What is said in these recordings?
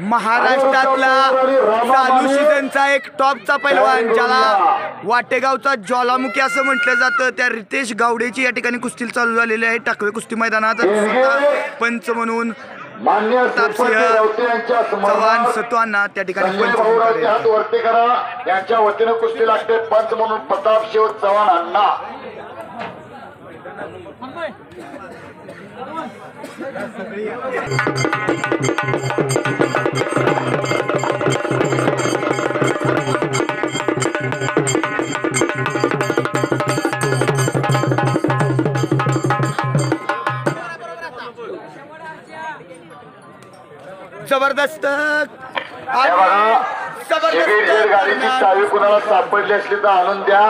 महाराष्ट्रातला चालू सीझनचा एक टॉपचा पैलवान ज्याला वाटेगावचा ज्वालामुखी असं म्हटलं जातं त्या रितेश गावडेची या ठिकाणी कुस्ती चालू झालेली आहे. टाकवे कुस्ती मैदानात पंच म्हणून चव्हाण सत्वांना त्या ठिकाणी पंच. वरती करा. यांच्या वतीनं कुस्ती लागते. पंच म्हणून प्रताप शिव चव्हाण अण्णा. जबरदस्त. जर गाडीची जबरदस्त. चावी कुणाला सापडली असली तर आणून द्या.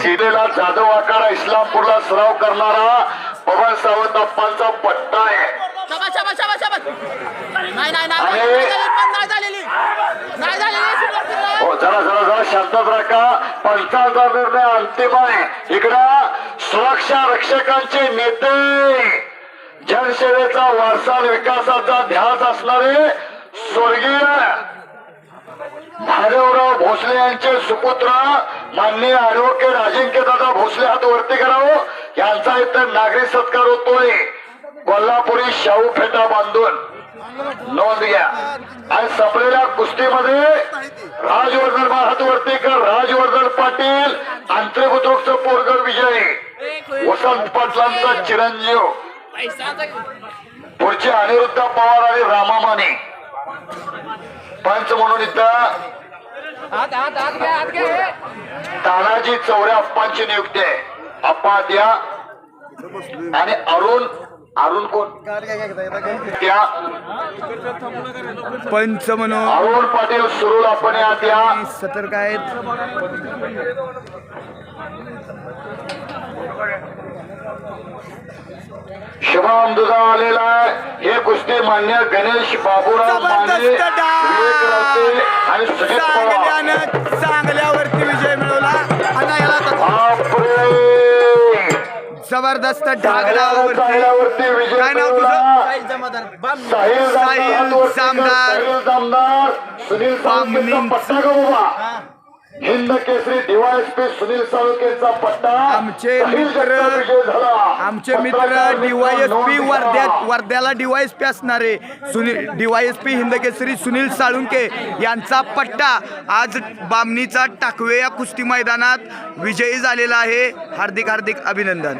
सीमेला जाधव आखाडा इस्लामपूरला सराव करणारा पवन सावंत अप्पांचा पट्टा आहे. हो जरा जरा जरा शांतच राखा. पंचांचा निर्णय अंतिम आहे. इकडं सुरक्षा रक्षकांचे नेते. जनसेवेचा वारसा विकासाचा ध्यास असणारे स्वर्गीय महादेवराव भोसले यांचे सुपुत्र माननीय ऍडव्होकेट अजिंक्य दादा भोसले हात वरती करावं. यांचा इथं नागरिक सत्कार होतोय. कोल्हापुरी शाहू फेटा बांधून. नोंद घ्या. आणि संपलेल्या कुस्तीमध्ये राजवर्धन हात राजवर्धन पाटील आंतरबुद्रुकचं पोरगर विजय. वसंत पाटलांचा चिरंजीव. पुढचे अनिरुद्ध पवार आणि रामा माने पंच म्हणून इथं तानाजी चौऱ्या अप्पांची नियुक्ती आहे. अप्पा द्या. आणि अरुण अरुण कोण? त्या पंच म्हणून. अरुण पाटील सुरूल आपण या द्या सतर्क आहेत. शुभम दुधा आलेला आहे. हे कुस्ती मान्य गणेश बाबूराव माने. जबरदस्त विजय काय नाव तुझं? साहिल जमादार. हिंद केसरी डीवायएसपी सुनील साळुंकेचा पट्टा. आमचे साहिल मित्र- आमचे मित्र डीवायएसपी वर्ध्यात वर्ध्याला डीवायएसपी असणारे सुनील डीवायएसपी हिंदकेसरी सुनील साळुंके यांचा पट्टा आज बामणीचा टाकवे या कुस्ती मैदानात विजयी झालेला आहे. हार्दिक हार्दिक अभिनंदन.